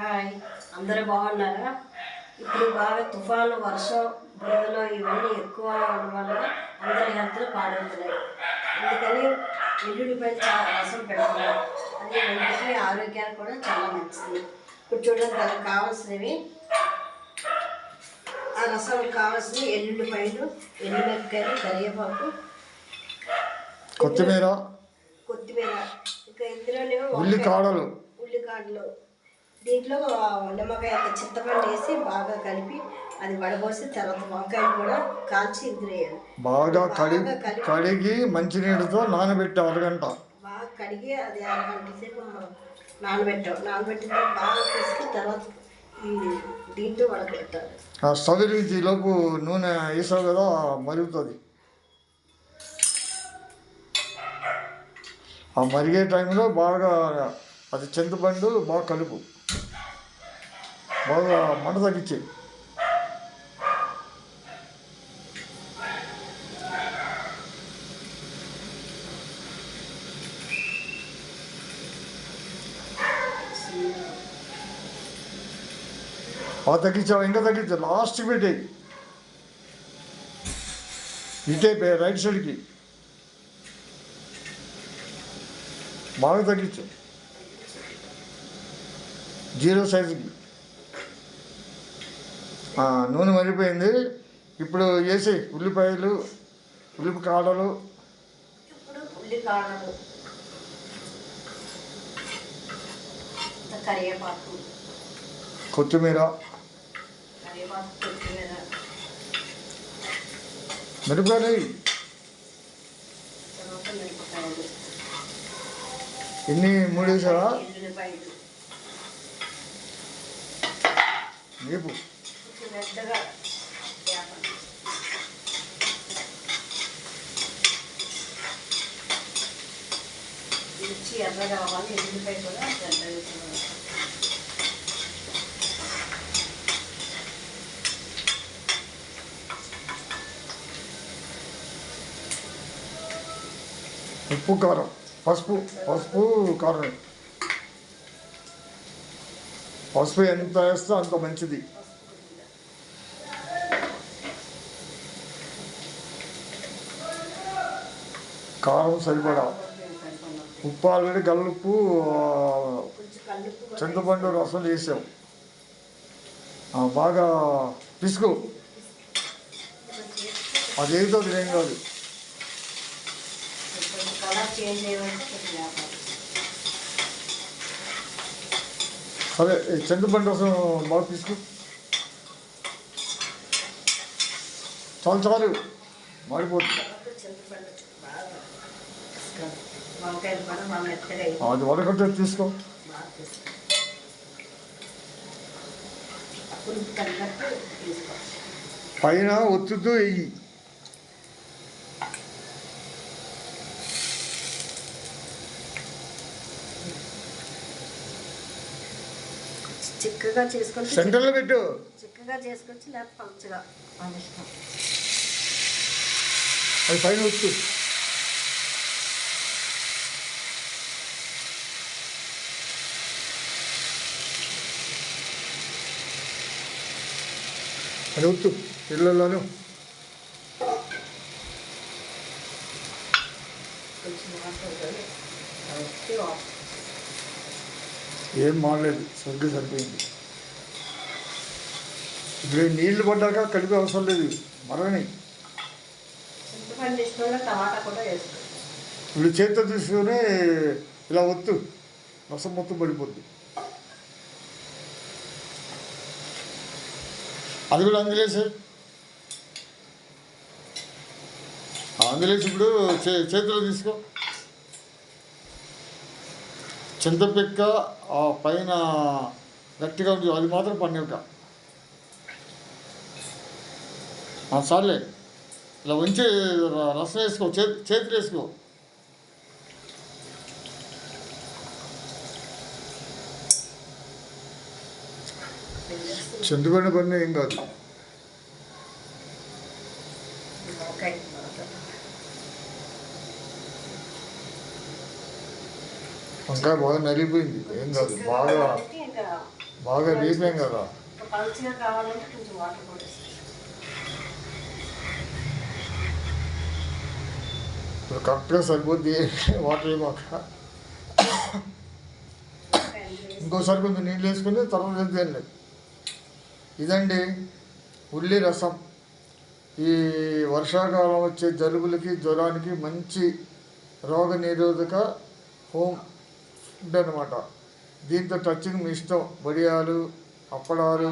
Hi అందరూ బాగున్నారా? ఇప్పుడు బాగా తుఫాను వర్షం బురదలో ఇవన్నీ ఎక్కువ అవడం వల్ల అందరి హెల్త్లు పాడవుతున్నాయి. అందుకని ఎల్లుడిపై చాలా రసం పెడుతున్నాం అది ఒంటికి ఆరోగ్యానికి కూడా చాలా మంచిది. ఇప్పుడు చూడండి దానికి కావాల్సినవి. ఆ రసం కావాల్సిన ఎల్లుల్లిపాయలు ఎండుమిరపకాయలు కరివేపాకు. కొత్తిమీర. కొత్తిమీర. ఇంకా ఇందులోనేమో ఉల్లి వంకాయ- కాడలు ఉల్లికాడలు. దీంట్లో నిమ్మకాయ చింతపండు వేసి బాగా కలిపి అది వడబోసి తర్వాత వంకాయలు కూడా కాల్చి ఇందులో వేయాలి బాగా కడి బాగా కలిపి కడిగి మంచినీళ్ళతో నానబెట్టి అరగంట. బాగా కడిగి అది అరగంట సేపు నానబెట్టాం నానబెట్టిన బాగా పిసికి తర్వాత దీంతో వడకబెట్టాలి స్టవ్ లోపు నూనె వేసావు కదా మరుగుతుంది. ఆ మరిగే టైంలో బాగా అది చింతపండు బాగా కలుపు. బాగా మంట తగ్గించి తగ్గించావు? ఇంకా తగ్గించావు లాస్ట్ పెట్టే ఇటే రైట్ సైడ్కి. బాగా తగ్గించు. జీరో సైజుకి. నూనె మరిపోయింది ఇప్పుడు వేసి ఉల్లిపాయలు ఉల్లిపి కాడలు. కరివేపాకు. కొత్తిమీర. మిరపకాయలు ఎన్ని మూడు వేసావా? ఎల్లుల్లిపాయలు. వేపు వేపండి మిర్చి ఎర్రగా అవ్వాలి కూడా ఎర్రగా ఉప్పు కారం. పసుపు పసుపు కారం. పసుపు ఎంత వేస్తే అంత మంచిది. కారం సరిపడా. ఉప్పు ఆల్రెడీ గల్లుప్పు చింతపండు రసం వేసాం బాగా పిసుకు. అదేదో అది ఏం కాదు. సరే చింతపండు రసం బాగా పిసుకు. చాలు చాలు మాడిపోతుంది. చింతపండు బాగా పిసకాలి. వంకాయలు కూడా బాగా మెత్తగా అయ్యి అది తీసుకో బాగా పిసకాలి. పులుపు తగ్గట్టు తీసుకోవాలి పైన ఒత్తుతూ వెయ్యి చిక్కగా చేసుకొని సెంటర్లో పెట్టు చిక్కగా చేసుకొచ్చి లేకపోతే పలుచగా మన ఇష్టం అది పైన వచ్చు. అది వచ్చు ఇళ్ళల్లోనూ. ఏం మాడలేదు సరిగ్గా సరిపోయింది. ఇప్పుడు నీళ్ళు పడ్డాక కలిపే అవసరం లేదు మరగని. చింతపండు ఇష్టంలో టమాటా కూడా ఇప్పుడు చేతితో తీసుకొని ఇలా ఒత్తు రసం మొత్తం పడిపోద్ది. అది కూడా అందులేసే. అందులేసి ఇప్పుడు చే చేతిలో తీసుకో. చింతపిక్క ఆ పైన గట్టిగా ఉంది అది మాత్రం పండుగ సార్లే. ఇలా ఉంచి రసం వేసుకో చేతి చేతులు వేసుకో. చింతపండు కొన్ని ఏం కాదు. వంకాయ బాగా నలిగిపోయింది. ఏం కాదు బాగా బాగా వేపాం కదా ఇంకా పలుచగా కావాలంటే కొంచెం వాటర్ కూడా వేస్తాం ఇప్పుడు కరెక్ట్గా సరిపోద్ది వాటర్ వేసి- ఇంకోసారి కొంచెం నీళ్ళు వేసుకుని తర్వాత వేద్దాండి ఇదండి ఉల్లి రసం ఈ వర్షాకాలం వచ్చే జలుబులకి జ్వరానికి మంచి రోగ నిరోధక హోమ్ ఫుడ్ అనమాట దీంతో టచ్చింగ్ మీ ఇష్టం. వడియాలు అప్పడాలు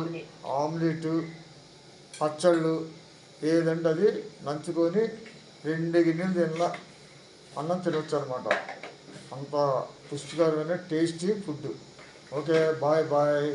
ఆమ్లెట్ పచ్చళ్ళు ఏదంటే అది నంచుకొని రెండు గిన్నెలు తిన్న. అన్నం తినవచ్చు అనమాట అంత పుష్టికరమైన tasty food okay bye bye.